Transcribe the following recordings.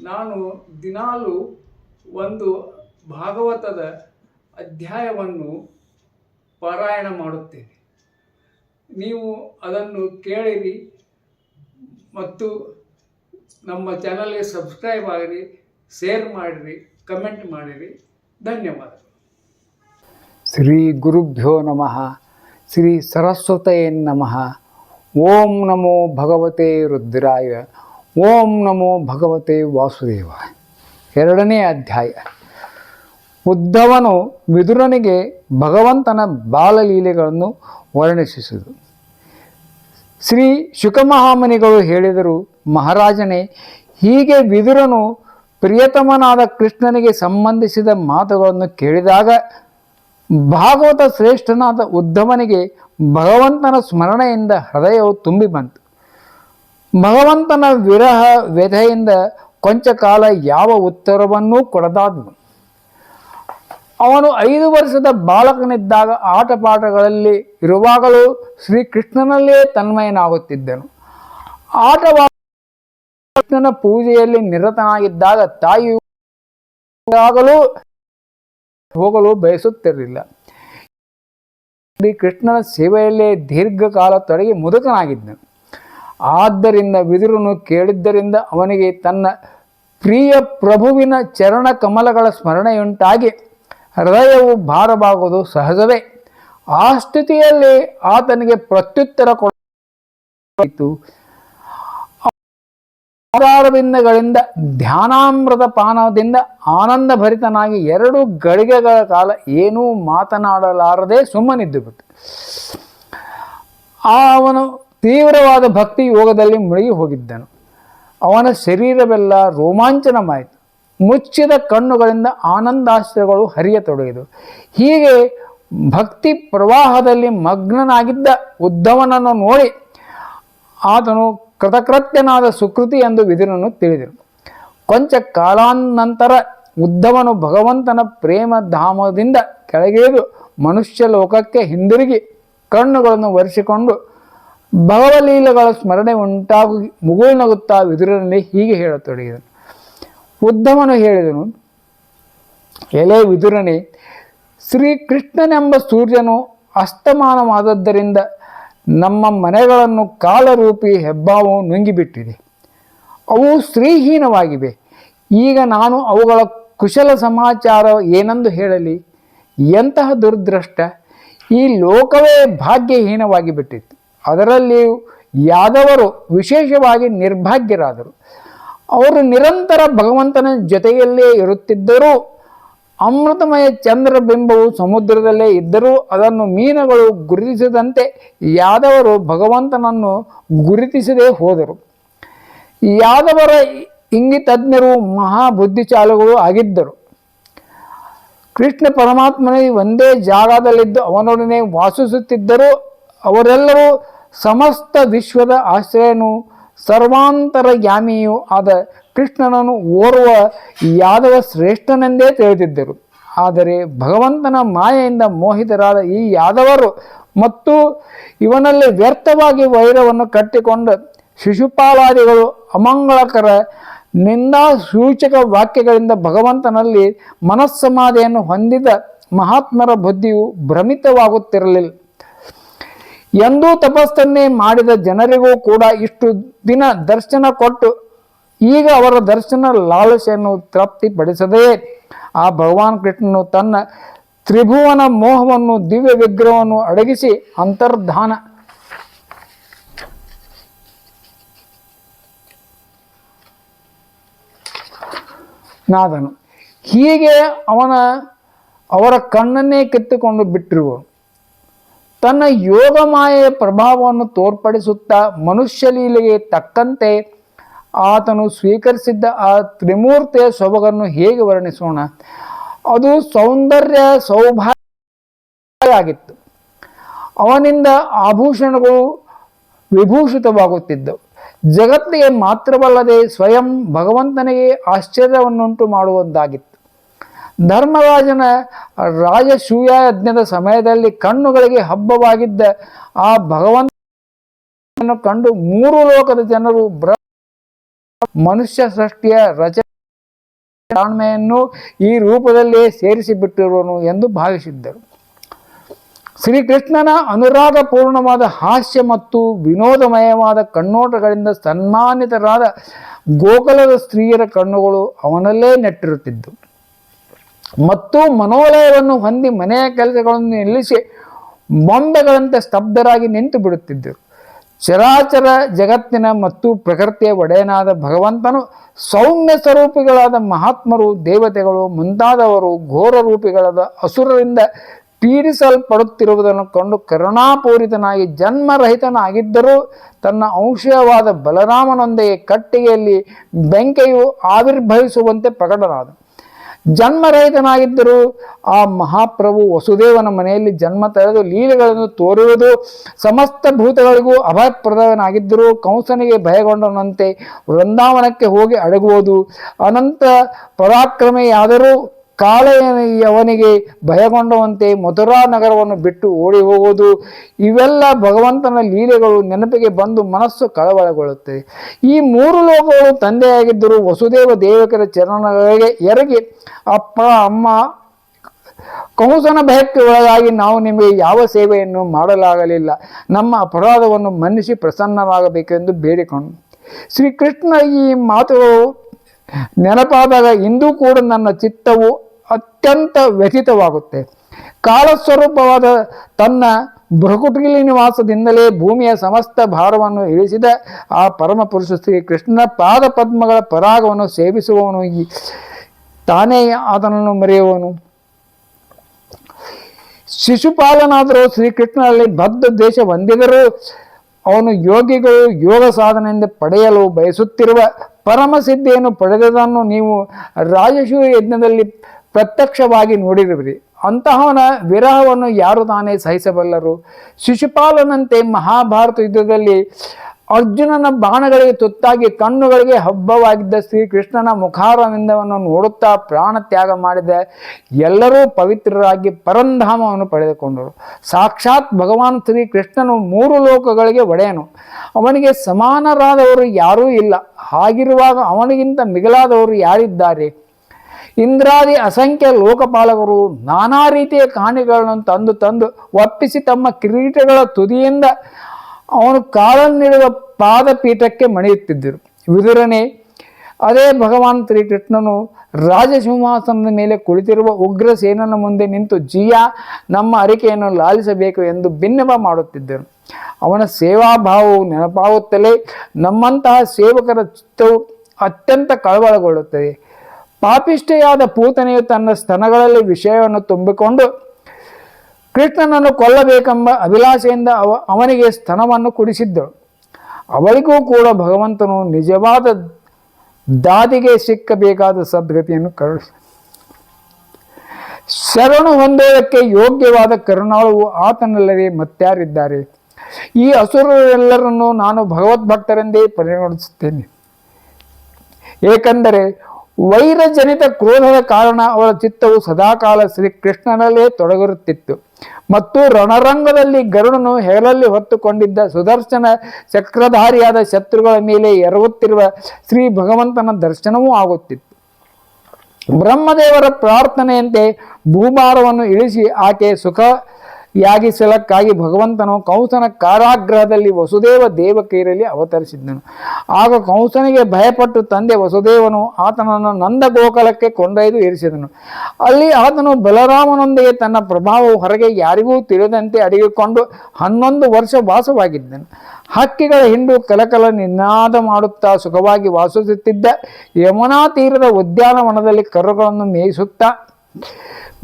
ನಾನು ದಿನಾಲು ಒಂದು ಭಾಗವತದ ಅಧ್ಯಾಯವನ್ನು ಪಾರಾಯಣ ಮಾಡುತ್ತೇನೆ. ನೀವು ಅದನ್ನು ಕೇಳಿರಿ ಮತ್ತು ನಮ್ಮ ಚಾನಲ್ಗೆ ಸಬ್ಸ್ಕ್ರೈಬ್ ಆಗಿರಿ, ಶೇರ್ ಮಾಡಿರಿ, ಕಮೆಂಟ್ ಮಾಡಿರಿ. ಧನ್ಯವಾದ ಶ್ರೀ ಗುರುಭ್ಯೋ ನಮಃ. ಶ್ರೀ ಸರಸ್ವತಯೇ ನಮಃ. ಓಂ ನಮೋ ಭಗವತೆ ರುದ್ರಾಯ. ಓಂ ನಮೋ ಭಗವತೆ ವಾಸುದೇವ ಎರಡನೇ ಅಧ್ಯಾಯ. ಉದ್ಧವನು ವಿದುರನಿಗೆ ಭಗವಂತನ ಬಾಲಲೀಲೆಗಳನ್ನು ವರ್ಣಿಸಿದರು ಶ್ರೀ ಶುಕಮಹಾಮನಿಗಳು ಹೇಳಿದರು, ಮಹಾರಾಜನೇ, ಹೀಗೆ ವಿದುರನು ಪ್ರಿಯತಮನಾದ ಕೃಷ್ಣನಿಗೆ ಸಂಬಂಧಿಸಿದ ಮಾತುಗಳನ್ನು ಕೇಳಿದಾಗ ಭಾಗವತ ಶ್ರೇಷ್ಠನಾದ ಉದ್ಧವನಿಗೆ ಭಗವಂತನ ಸ್ಮರಣೆಯಿಂದ ಹೃದಯವು ತುಂಬಿ ಬಂತು. ಭಗವಂತನ ವಿರಹ ವ್ಯಥೆಯಿಂದ ಕೊಂಚ ಕಾಲ ಯಾವ ಉತ್ತರವನ್ನೂ ಕೊಡದಾದನು. ಅವನು ಐದು ವರ್ಷದ ಬಾಲಕನಿದ್ದಾಗ ಆಟಪಾಠಗಳಲ್ಲಿ ಇರುವಾಗಲೂ ಶ್ರೀಕೃಷ್ಣನಲ್ಲೇ ತನ್ಮಯನಾಗುತ್ತಿದ್ದನು. ಆಟವಾ ಕೃಷ್ಣನ ಪೂಜೆಯಲ್ಲಿ ನಿರತನಾಗಿದ್ದಾಗ ತಾಯಿಯು ಆಗಲೂ ಹೋಗಲು ಬಯಸುತ್ತಿರಲಿಲ್ಲ. ಶ್ರೀಕೃಷ್ಣನ ಸೇವೆಯಲ್ಲೇ ದೀರ್ಘಕಾಲ ತೊಡಗಿ ಮುದುಕನಾಗಿದ್ದನು. ಆದ್ದರಿಂದ ವಿದುರನು ಕೇಳಿದ್ದರಿಂದ ಅವನಿಗೆ ತನ್ನ ಪ್ರಿಯ ಪ್ರಭುವಿನ ಚರಣ ಕಮಲಗಳ ಸ್ಮರಣೆಯುಂಟಾಗಿ ಹೃದಯವು ಭಾರವಾಗುವುದು ಸಹಜವೇ. ಆ ಸ್ಥಿತಿಯಲ್ಲಿ ಆತನಿಗೆ ಪ್ರತ್ಯುತ್ತರ ಕೊಡಾಯಿತು ಆಧಾರಬಿಂದಗಳಿಂದ ಧ್ಯಾನಾಮೃತ ಪಾನದಿಂದ ಆನಂದ ಭರಿತನಾಗಿ ಎರಡು ಗಳಿಗೆಗಳ ಕಾಲ ಏನೂ ಮಾತನಾಡಲಾರದೆ ಸುಮ್ಮನಿದ್ದು ಬಿಟ್ಟು ಆ ಅವನು ತೀವ್ರವಾದ ಭಕ್ತಿ ಯೋಗದಲ್ಲಿ ಮುಳುಗಿ ಹೋಗಿದ್ದನು. ಅವನ ಶರೀರವೆಲ್ಲ ರೋಮಾಂಚನವಾಯಿತು. ಮುಚ್ಚಿದ ಕಣ್ಣುಗಳಿಂದ ಆನಂದಾಶ್ರಗಳು ಹರಿಯತೊಡಗಿದವು ಹೀಗೆ ಭಕ್ತಿ ಪ್ರವಾಹದಲ್ಲಿ ಮಗ್ನನಾಗಿದ್ದ ಉದ್ಧವನನ್ನು ನೋಡಿ ಆತನು ಕೃತಕೃತ್ಯನಾದ ಸುಕೃತಿ ಎಂದು ವಿದುರನ್ನು ತಿಳಿದನು. ಕೊಂಚ ಕಾಲಾನಂತರ ಉದ್ಧವನು ಭಗವಂತನ ಪ್ರೇಮ ಧಾಮದಿಂದ ಕೆಳಗಿಳಿದು ಮನುಷ್ಯ ಲೋಕಕ್ಕೆ ಹಿಂದಿರುಗಿ ಕಣ್ಣುಗಳನ್ನು ಒರೆಸಿಕೊಂಡು ಭಗವಲೀಲೆಗಳ ಸ್ಮರಣೆ ಉಂಟಾಗಿ ಮುಗುಳ್ನಗುತ್ತಾ ವಿದುರನಲ್ಲಿ ಹೀಗೆ ಹೇಳತೊಡಗಿದನು. ಉದ್ದಮನು ಹೇಳಿದನು, ಎಲೆ ವಿದುರನೇ ಶ್ರೀಕೃಷ್ಣನೆಂಬ ಸೂರ್ಯನು ಅಸ್ತಮಾನವಾದದ್ದರಿಂದ ನಮ್ಮ ಮನೆಗಳನ್ನು ಕಾಲರೂಪಿ ಹೆಬ್ಬಾವು ನುಂಗಿಬಿಟ್ಟಿದೆ. ಅವು ಶ್ರೀಹೀನವಾಗಿವೆ. ಈಗ ನಾನು ಅವುಗಳ ಕುಶಲ ಸಮಾಚಾರ ಏನೆಂದು ಹೇಳಲಿ? ಎಂತಹ ದುರ್ದೃಷ್ಟ! ಈ ಲೋಕವೇ ಭಾಗ್ಯಹೀನವಾಗಿ ಬಿಟ್ಟಿತ್ತು ಅದರಲ್ಲಿಯೂ ಯಾದವರು ವಿಶೇಷವಾಗಿ ನಿರ್ಭಾಗ್ಯರಾದರು. ಅವರು ನಿರಂತರ ಭಗವಂತನ ಜೊತೆಯಲ್ಲೇ ಇರುತ್ತಿದ್ದರೂ ಅಮೃತಮಯ ಚಂದ್ರಬಿಂಬವು ಸಮುದ್ರದಲ್ಲೇ ಇದ್ದರೂ ಅದನ್ನು ಮೀನುಗಳು ಗುರುತಿಸದಂತೆ ಯಾದವರು ಭಗವಂತನನ್ನು ಗುರುತಿಸದೇ ಹೋದರು. ಯಾದವರ ಇಂಗಿತಜ್ಞರು ಮಹಾಬುದ್ಧಿಚಾಲುಗಳು ಆಗಿದ್ದರು. ಕೃಷ್ಣ ಪರಮಾತ್ಮನೇ ಒಂದೇ ಜಾಗದಲ್ಲಿದ್ದು ಅವನೊಡನೆ ವಾಸಿಸುತ್ತಿದ್ದರೂ. ಅವರೆಲ್ಲರೂ ಸಮಸ್ತ ವಿಶ್ವದ ಆಶ್ರಯನು, ಸರ್ವಾಂತರಯಾಮಿಯೂ ಆದ ಕೃಷ್ಣನನ್ನು ಓರ್ವ ಯಾದವ ಶ್ರೇಷ್ಠನೆಂದೇ ತಿಳಿದಿದ್ದರು. ಆದರೆ ಭಗವಂತನ ಮಾಯೆಯಿಂದ ಮೋಹಿತರಾದ ಈ ಯಾದವರು ಮತ್ತು ಇವನಲ್ಲಿ ವ್ಯರ್ಥವಾಗಿ ವೈರವನ್ನು ಕಟ್ಟಿಕೊಂಡ ಶಿಶುಪಾಲಾದಿಗಳು ಅಮಂಗಳಕರ ನಿಂದಾ ಸೂಚಕ ವಾಕ್ಯಗಳಿಂದ ಭಗವಂತನಲ್ಲಿ ಮನಸ್ಸಮಾಧಿಯನ್ನು ಹೊಂದಿದ ಮಹಾತ್ಮರ ಬುದ್ಧಿಯು ಭ್ರಮಿತವಾಗುತ್ತಿರಲಿಲ್ಲ. ಎಂದೂ ತಪಸ್ಸನ್ನೇ ಮಾಡಿದ ಜನರಿಗೂ ಕೂಡ ಇಷ್ಟು ದಿನ ದರ್ಶನ ಕೊಟ್ಟು ಈಗ ಅವರ ದರ್ಶನ ಲಾಲಸೆಯನ್ನು ತೃಪ್ತಿಪಡಿಸದೆಯೇ ಆ ಭಗವಾನ್ ಕೃಷ್ಣನು ತನ್ನ ತ್ರಿಭುವನ ಮೋಹವನ್ನು ದಿವ್ಯ ವಿಗ್ರಹವನ್ನು ಅಡಗಿಸಿ ಅಂತರ್ಧಾನ. ನಾದನು, ಹೀಗೆ ಅವನ, ಅವರ ಕಣ್ಣನ್ನೇ ಕಿತ್ತುಕೊಂಡು ಬಿಟ್ಟಿರುವನು. ತನ್ನ ಯೋಗ ಮಾಯೆಯ ಪ್ರಭಾವವನ್ನು ತೋರ್ಪಡಿಸುತ್ತಾ ಮನುಷ್ಯ ಲೀಲೆಗೆ ತಕ್ಕಂತೆ ಆತನು ಸ್ವೀಕರಿಸಿದ್ದ ಆ ತ್ರಿಮೂರ್ತಿಯ ಸೊಬಗನ್ನು ಹೇಗೆ ವರ್ಣಿಸೋಣ? ಅದು ಸೌಂದರ್ಯ ಸೌಭಾಗ್ಯ ಆಗಿತ್ತು ಅವನಿಂದ ಆಭೂಷಣಗಳು ವಿಭೂಷಿತವಾಗುತ್ತಿದ್ದವು. ಜಗತ್ತಿಗೆ ಮಾತ್ರವಲ್ಲದೆ ಸ್ವಯಂ ಭಗವಂತನಿಗೆ ಆಶ್ಚರ್ಯವನ್ನುಂಟು ಮಾಡುವಂತಾಗಿತ್ತು. ಧರ್ಮರಾಜನ ರಾಜಸೂಯ ಯಜ್ಞದ ಸಮಯದಲ್ಲಿ ಕಣ್ಣುಗಳಿಗೆ ಹಬ್ಬವಾಗಿದ್ದ ಆ ಭಗವಂತನನ್ನು ಕಂಡು ಮೂರು ಲೋಕದ ಜನರು ಬ್ರ ಮನುಷ್ಯ ಸೃಷ್ಟಿಯ ರಚನೆಯನ್ನು ಈ ಈ ರೂಪದಲ್ಲಿಯೇ ಸೇರಿಸಿಬಿಟ್ಟಿರುವನು ಎಂದು ಭಾವಿಸಿದ್ದರು. ಶ್ರೀಕೃಷ್ಣನ ಅನುರಾಗಪೂರ್ಣವಾದ ಹಾಸ್ಯ ಮತ್ತು ವಿನೋದಮಯವಾದ ಕಣ್ಣೋಟಗಳಿಂದ ಸನ್ಮಾನಿತರಾದ ಗೋಕುಲದ ಸ್ತ್ರೀಯರ ಕಣ್ಣುಗಳು ಅವನಲ್ಲೇ ನೆಟ್ಟಿರುತ್ತಿದ್ದವು ಮತ್ತು ಮನೋಲಯವನ್ನು ಹೊಂದಿ ಮನೆಯ ಕೆಲಸಗಳನ್ನು ನಿಲ್ಲಿಸಿ ಬೊಂಬೆಗಳಂತೆ ಸ್ತಬ್ಧರಾಗಿ ನಿಂತು ಬಿಡುತ್ತಿದ್ದರು. ಚರಾಚರ ಜಗತ್ತಿನ ಮತ್ತು ಪ್ರಕೃತಿಯ ಒಡೆಯನಾದ ಭಗವಂತನು ಸೌಮ್ಯ ಸ್ವರೂಪಿಗಳಾದ ಮಹಾತ್ಮರು, ದೇವತೆಗಳು, ಮುಂತಾದವರು ಘೋರ ರೂಪಿಗಳಾದ ಅಸುರರಿಂದ ಪೀಡಿಸಲ್ಪಡುತ್ತಿರುವುದನ್ನು ಕಂಡು ಕರುಣಾಪೂರಿತನಾಗಿ ಜನ್ಮರಹಿತನಾಗಿದ್ದರೂ ತನ್ನ ಅಂಶವಾದ ಬಲರಾಮನೊಂದಿಗೆ ಕಟ್ಟಿಗೆಯಲ್ಲಿ ಬೆಂಕಿಯು ಆವಿರ್ಭವಿಸುವಂತೆ ಪ್ರಕಟನಾದ ಜನ್ಮರಹಿತನಾಗಿದ್ದರೂ ಆ ಮಹಾಪ್ರಭು ವಸುದೇವನ ಮನೆಯಲ್ಲಿ ಜನ್ಮ ತೆರೆದು ಲೀಲೆಗಳನ್ನು ತೋರುವುದು, ಸಮಸ್ತ ಭೂತಗಳಿಗೂ ಅಭಯಪ್ರದವನಾಗಿದ್ದರೂ ಕಂಸನಿಗೆ ಭಯಗೊಂಡನಂತೆ ವೃಂದಾವನಕ್ಕೆ ಹೋಗಿ ಅಡಗುವುದು. ಅನಂತ ಪರಾಕ್ರಮೆಯಾದರೂ ಕಾಳೆಯವನಿಗೆ ಭಯಗೊಂಡವಂತೆ ಮಥುರಾ ನಗರವನ್ನು ಬಿಟ್ಟು ಓಡಿ ಹೋಗುವುದು. ಇವೆಲ್ಲ ಭಗವಂತನ ಲೀಲೆಗಳು, ನೆನಪಿಗೆ ಬಂದು ಮನಸ್ಸು ಕಳವಳಗೊಳ್ಳುತ್ತದೆ ಈ ಮೂರು ಲೋಕಗಳು ತಂದೆಯಾಗಿದ್ದರೂ ವಸುದೇವ ದೇವಕರ ಚರಣಗಳಿಗೆ ಎರಗಿ, ಅಪ್ಪ, ಅಮ್ಮ ಕಂಸನ ಭಯಕ್ಕೆ ಒಳಗಾಗಿ ನಾವು ನಿಮಗೆ ಯಾವ ಸೇವೆಯನ್ನು ಮಾಡಲಾಗಲಿಲ್ಲ? ನಮ್ಮ ಅಪರಾಧವನ್ನು ಮನ್ನಿಸಿ ಪ್ರಸನ್ನರಾಗಬೇಕೆಂದು ಬೇಡಿಕೊಂಡು ಶ್ರೀಕೃಷ್ಣ ಈ ಮಾತುಗಳು ನೆನಪಾದಾಗ ಇಂದೂ ಕೂಡ ನನ್ನ ಚಿತ್ತವು ಅತ್ಯಂತ ವ್ಯಥಿತವಾಗುತ್ತೆ. ಕಾಲಸ್ವರೂಪವಾದ ತನ್ನ ಭೃಕುಟಿಲಿ ನಿವಾಸದಿಂದಲೇ ಭೂಮಿಯ ಸಮಸ್ತ ಭಾರವನ್ನು ಇಳಿಸಿದ ಆ ಪರಮ ಪುರುಷ ಶ್ರೀ ಕೃಷ್ಣನ ಪಾದ ಪದ್ಮಗಳ ಪರಾಗವನ್ನು ಸೇವಿಸುವವನು ತಾನೇ ಆತನನ್ನು ಮರೆಯುವನು ಶಿಶುಪಾಲನಾದರೂ ಶ್ರೀಕೃಷ್ಣನಲ್ಲಿ ಬದ್ಧ ದೇಶ ಹೊಂದಿದರೂ ಅವನು ಯೋಗಿಗಳು ಯೋಗ ಸಾಧನೆಯಿಂದ ಪಡೆಯಲು ಬಯಸುತ್ತಿರುವ ಪರಮಸಿದ್ಧಿಯನ್ನು ಪಡೆದದನ್ನು ನೀವು ರಾಜಶೂಯ ಯಜ್ಞದಲ್ಲಿ ಪ್ರತ್ಯಕ್ಷವಾಗಿ ನೋಡಿರುವಿರಿ. ಅಂತಹವನ ವಿರಹವನ್ನು ಯಾರು ತಾನೇ ಸಹಿಸಬಲ್ಲರು? ಶಿಶುಪಾಲನಂತೆ ಮಹಾಭಾರತ ಯುದ್ಧದಲ್ಲಿ ಅರ್ಜುನನ ಬಾಣಗಳಿಗೆ ತುತ್ತಾಗಿ ಕಣ್ಣುಗಳಿಗೆ ಹಬ್ಬವಾಗಿದ್ದ ಶ್ರೀಕೃಷ್ಣನ ಮುಖಾರವಿಂದವನ್ನು ನೋಡುತ್ತಾ ಪ್ರಾಣ ತ್ಯಾಗ ಮಾಡಿದ ಎಲ್ಲರೂ ಪವಿತ್ರರಾಗಿ ಪರಂಧಾಮವನ್ನು ಪಡೆದುಕೊಂಡರು. ಸಾಕ್ಷಾತ್ ಭಗವಾನ್ ಶ್ರೀಕೃಷ್ಣನು ಮೂರು ಲೋಕಗಳಿಗೆ ಒಡೆಯನು. ಅವನಿಗೆ ಸಮಾನರಾದವರು ಯಾರೂ ಇಲ್ಲ. ಹಾಗಿರುವಾಗ ಅವನಿಗಿಂತ ಮಿಗಿಲಾದವರು ಯಾರಿದ್ದಾರೆ? ಇಂದ್ರಾದಿ ಅಸಂಖ್ಯ ಲೋಕಪಾಲಕರು ನಾನಾ ರೀತಿಯ ಕಾಣಿಗಳನ್ನು ತಂದು ತಂದು ಒಪ್ಪಿಸಿ ತಮ್ಮ ಕಿರೀಟಗಳ ತುದಿಯಿಂದ ಅವನು ಕಾಲನ್ನಿಡುವ ಪಾದಪೀಠಕ್ಕೆ ಮಣಿಯುತ್ತಿದ್ದರು. ವಿದುರನೇ, ಅದೇ ಭಗವಾನ್ ಶ್ರೀಕೃಷ್ಣನು ರಾಜಸಿಂಹಾಸನದ ಮೇಲೆ ಕುಳಿತಿರುವ ಉಗ್ರಸೇನನ ಮುಂದೆ ನಿಂತು, ಜಿಯಾ, ನಮ್ಮ ಅರಿಕೆಯನ್ನು ಲಾಲಿಸಬೇಕು ಎಂದು ಭಿನ್ನವ ಮಾಡುತ್ತಿದ್ದರು. ಅವನ ಸೇವಾಭಾವವು ನೆನಪಾಗುತ್ತಲೇ ನಮ್ಮಂತಹ ಸೇವಕರ ಚಿತ್ತವು ಅತ್ಯಂತ ಕಳವಳಗೊಳ್ಳುತ್ತದೆ. ಪಾಪಿಷ್ಠೆಯಾದ ಪೂತನೆಯು ತನ್ನ ಸ್ತನಗಳಲ್ಲಿ ವಿಷಯವನ್ನು ತುಂಬಿಕೊಂಡು ಕೃಷ್ಣನನ್ನು ಕೊಲ್ಲಬೇಕೆಂಬ ಅಭಿಲಾಷೆಯಿಂದ ಅವ ಅವನಿಗೆ ಸ್ತನವನ್ನು ಕುಡಿಸಿದ್ದಳು ಅವಳಿಗೂ ಕೂಡ ಭಗವಂತನು ನಿಜವಾದ ದಾದಿಗೆ ಸಿಕ್ಕಬೇಕಾದ ಸದ್ಗತಿಯನ್ನು ಕರುಣಿಸ ಶರಣು ಹೊಂದೋದಕ್ಕೆ ಯೋಗ್ಯವಾದ ಕರುಣಾಳುವು ಆತನಲ್ಲದೆ ಮತ್ತಾರಿದ್ದಾರೆ. ಈ ಅಸುರರೆಲ್ಲರನ್ನು ನಾನು ಭಗವದ್ಭಕ್ತರೆಂದೇ ಪರಿಗಣಿಸುತ್ತೇನೆ. ಏಕೆಂದರೆ ವೈರಜನಿತ ಕ್ರೋಧದ ಕಾರಣ ಅವರ ಚಿತ್ತವು ಸದಾಕಾಲ ಶ್ರೀ ಕೃಷ್ಣನಲ್ಲೇ ತೊಡಗಿರುತ್ತಿತ್ತು ಮತ್ತು ರಣರಂಗದಲ್ಲಿ ಗರುಡನು ಹೆಗಲಲ್ಲಿ ಹೊತ್ತುಕೊಂಡಿದ್ದ ಸುದರ್ಶನ ಚಕ್ರಧಾರಿಯಾದ ಶತ್ರುಗಳ ಮೇಲೆ ಎರಗುತ್ತಿರುವ ಶ್ರೀ ಭಗವಂತನ ದರ್ಶನವೂ ಆಗುತ್ತಿತ್ತು. ಬ್ರಹ್ಮದೇವರ ಪ್ರಾರ್ಥನೆಯಂತೆ ಭೂಭಾರವನ್ನು ಇಳಿಸಿ ಆಕೆ ಸುಖಯಾಗಿಸಲಕ್ಕಾಗಿ ಭಗವಂತನು ಕಂಸನ ಕಾರಾಗ್ರಹದಲ್ಲಿ ವಸುದೇವ ದೇವಕೈರಲ್ಲಿ ಅವತರಿಸಿದ್ದನು. ಆಗ ಕಂಸನಿಗೆ ಭಯಪಟ್ಟು ತಂದೆ ವಸುದೇವನು ಆತನನ್ನು ನಂದ ಗೋಕಲಕ್ಕೆ ಕೊಂಡೊಯ್ದು ಇರಿಸಿದನು. ಅಲ್ಲಿ ಆತನು ಬಲರಾಮನೊಂದಿಗೆ ತನ್ನ ಪ್ರಭಾವವು ಹೊರಗೆ ಯಾರಿಗೂ ತಿಳಿದಂತೆ ಅಡಗಿಕೊಂಡು ಹನ್ನೊಂದು ವರ್ಷ ವಾಸವಾಗಿದ್ದನು. ಹಕ್ಕಿಗಳ ಹಿಂಡು ಕಲಕಲ ನಿನಾದ ಮಾಡುತ್ತಾ ಸುಖವಾಗಿ ವಾಸಿಸುತ್ತಿದ್ದ ಯಮುನಾ ತೀರದ ಉದ್ಯಾನವನದಲ್ಲಿ ಕರುಗಳನ್ನು ಮೇಯಿಸುತ್ತಾ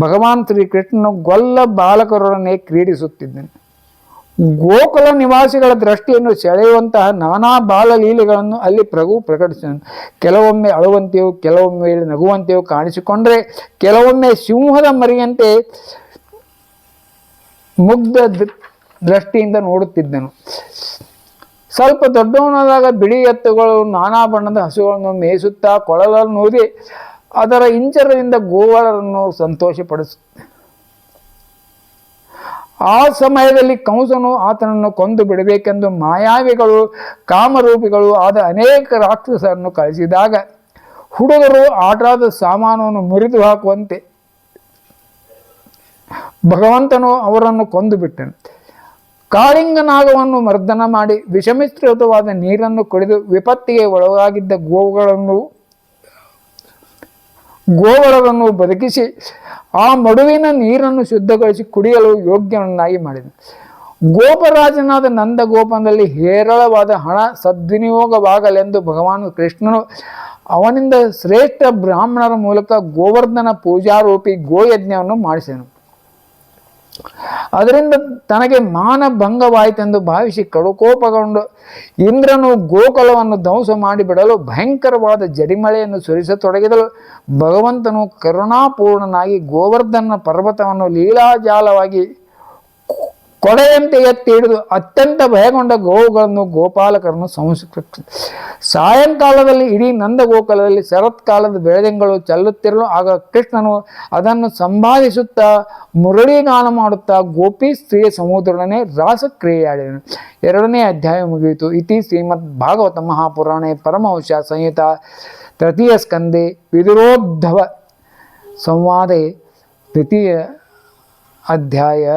ಭಗವಾನ್ ಶ್ರೀಕೃಷ್ಣನು ಗೊಲ್ಲ ಬಾಲಕರೊಡನೆ ಕ್ರೀಡಿಸುತ್ತಿದ್ದನು. ಗೋಕುಲ ನಿವಾಸಿಗಳ ದೃಷ್ಟಿಯನ್ನು ಸೆಳೆಯುವಂತಹ ನಾನಾ ಬಾಲಲೀಲೆಗಳನ್ನು ಅಲ್ಲಿ ಪ್ರಭು ಪ್ರಕಟಿಸಿದನು. ಕೆಲವೊಮ್ಮೆ ಅಳುವಂತೆಯೂ ಕೆಲವೊಮ್ಮೆ ನಗುವಂತೆಯೂ ಕಾಣಿಸಿಕೊಂಡರೆ, ಕೆಲವೊಮ್ಮೆ ಸಿಂಹದ ಮರಿಯಂತೆ ಮುಗ್ಧ ದೃಷ್ಟಿಯಿಂದ ನೋಡುತ್ತಿದ್ದನು. ಸ್ವಲ್ಪ ದೊಡ್ಡವನಾದಾಗ ಬಿಳಿ ಎತ್ತುಗಳು, ನಾನಾ ಬಣ್ಣದ ಹಸುಗಳನ್ನು ಮೇಯಿಸುತ್ತಾ ಕೊಳಲನ್ನು ಊದಿ ಅದರ ಇಂಚರದಿಂದ ಗೋವಾಳರನ್ನು ಸಂತೋಷಪಡಿಸುತ್ತೆ. ಆ ಸಮಯದಲ್ಲಿ ಕಂಸನು ಆತನನ್ನು ಕೊಂದು ಬಿಡಬೇಕೆಂದು ಮಾಯಾವಿಗಳು, ಕಾಮರೂಪಿಗಳು ಆದ ಅನೇಕ ರಾಕ್ಷಸರನ್ನು ಕಳಿಸಿದಾಗ ಹುಡುಗರು ಆಟದ ಸಾಮಾನವನ್ನು ಮುರಿದು ಹಾಕುವಂತೆ ಭಗವಂತನು ಅವರನ್ನು ಕೊಂದು ಬಿಟ್ಟನು. ಕಾಳಿಂಗನಾಗವನ್ನು ಮರ್ದನ ಮಾಡಿ ವಿಷಮಿಶ್ರಿತವಾದ ನೀರನ್ನು ಕುಡಿದು ವಿಪತ್ತಿಗೆ ಒಳಗಾಗಿದ್ದ ಗೋವುಗಳನ್ನು ಗೋವಳವನ್ನು ಬದುಕಿಸಿ ಆ ಮಡುವಿನ ನೀರನ್ನು ಶುದ್ಧಗೊಳಿಸಿ ಕುಡಿಯಲು ಯೋಗ್ಯನನ್ನಾಗಿ ಮಾಡಿದ. ಗೋಪರಾಜನಾದ ನಂದಗೋಪನಲ್ಲಿ ಹೇರಳವಾದ ಹಣ ಸದ್ವಿನಿಯೋಗವಾಗಲೆಂದು ಭಗವಾನ್ ಕೃಷ್ಣನು ಅವನಿಂದ ಶ್ರೇಷ್ಠ ಬ್ರಾಹ್ಮಣರ ಮೂಲಕ ಗೋವರ್ಧನ ಪೂಜಾರೂಪಿ ಗೋಯಜ್ಞವನ್ನು ಮಾಡಿಸಿದನು. ಅದರಿಂದ ತನಗೆ ಮಾನ ಭಂಗವಾಯಿತೆಂದು ಭಾವಿಸಿ ಕಡುಕೋಪಗೊಂಡು ಇಂದ್ರನು ಗೋಕುಲವನ್ನು ಧ್ವಂಸ ಮಾಡಿಬಿಡಲು ಭಯಂಕರವಾದ ಜಡಿಮಳೆಯನ್ನು ಸುರಿಸತೊಡಗಿದಳು. ಭಗವಂತನು ಕರುಣಾಪೂರ್ಣನಾಗಿ ಗೋವರ್ಧನ ಪರ್ವತವನ್ನು ಲೀಲಾಜಾಲವಾಗಿ ಕೊಡೆಯಂತೆ ಎತ್ತಿ ಹಿಡಿದು ಅತ್ಯಂತ ಭಯಗೊಂಡ ಗೋವುಗಳನ್ನು ಗೋಪಾಲಕರನ್ನು ಸಂಸ್ಕೃತ ಸಾಯಂಕಾಲದಲ್ಲಿ ಇಡೀ ನಂದಗೋಕುಲದಲ್ಲಿ ಶರತ್ಕಾಲದ ಬೆಳದಿಂಗಳು ಚೆಲ್ಲುತ್ತಿರಲು ಆಗ ಕೃಷ್ಣನು ಅದನ್ನು ಸಂಭಾದಿಸುತ್ತಾ ಮುರಳಿಗಾನ ಮಾಡುತ್ತಾ ಗೋಪಿ ಸ್ತ್ರೀಯ ಸಮುದ್ರನೇ ರಾಸಕ್ರಿಯೆಯಾಡಿದನು. ಎರಡನೇ ಅಧ್ಯಾಯ ಮುಗಿಯಿತು. ಇತಿ ಶ್ರೀಮದ್ ಭಾಗವತ ಮಹಾಪುರಾಣೆ ಪರಮವಂಶ ಸಂಹಿತ ತೃತೀಯ ಸ್ಕಂದೆ ವಿದುರೋದ್ಧವ ಸಂವಾದೆ ತೃತೀಯ ಅಧ್ಯಾಯ.